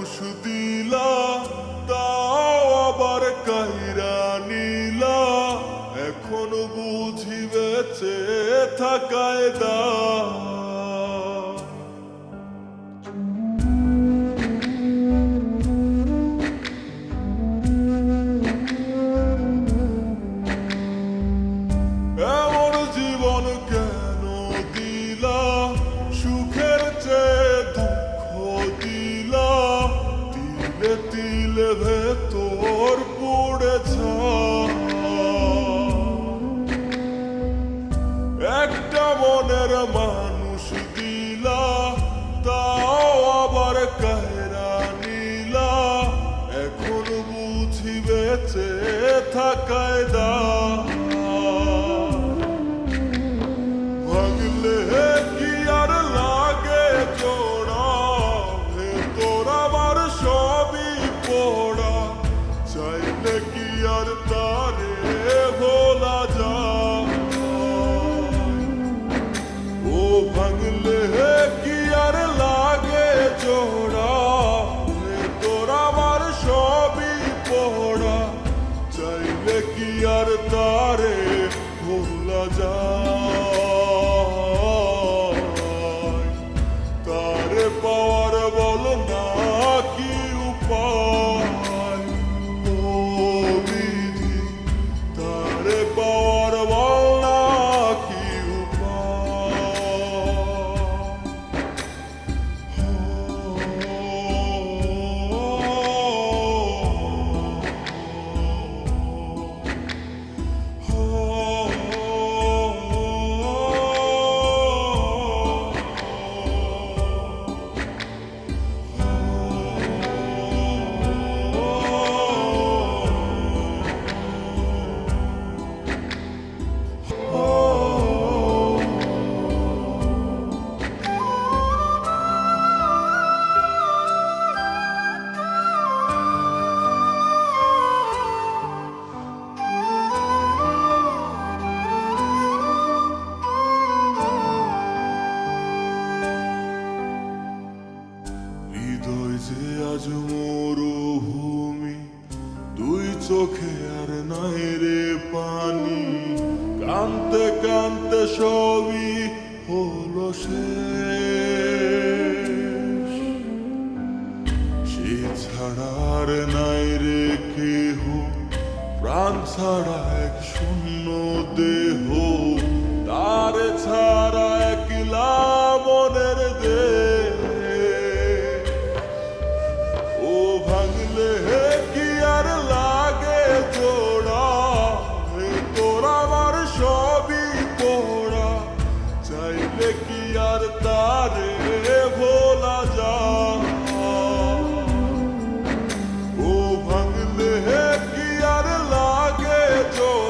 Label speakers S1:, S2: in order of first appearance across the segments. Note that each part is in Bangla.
S1: মানুষ দিলা তাও আবার কাহিরা নিলা। এখন বুঝি বেঁচে থাকায় দা মনের মানুষ দিলা তাও আবার কায়রা নীলা। এখন বুঝি বেঁচে থাকায় দা হৃদয় যে আজ মরুভূমি, দুই চোখে আর নাই রে পানি। কানতে কানতে সবই হলো সে ছাড়া আর নাই রে কেহ, প্রাণ ছাড়া Go.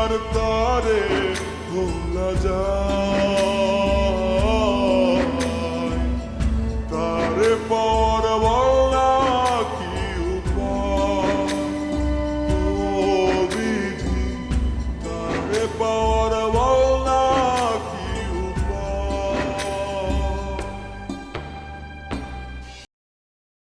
S1: আর তারে ভোলা যায়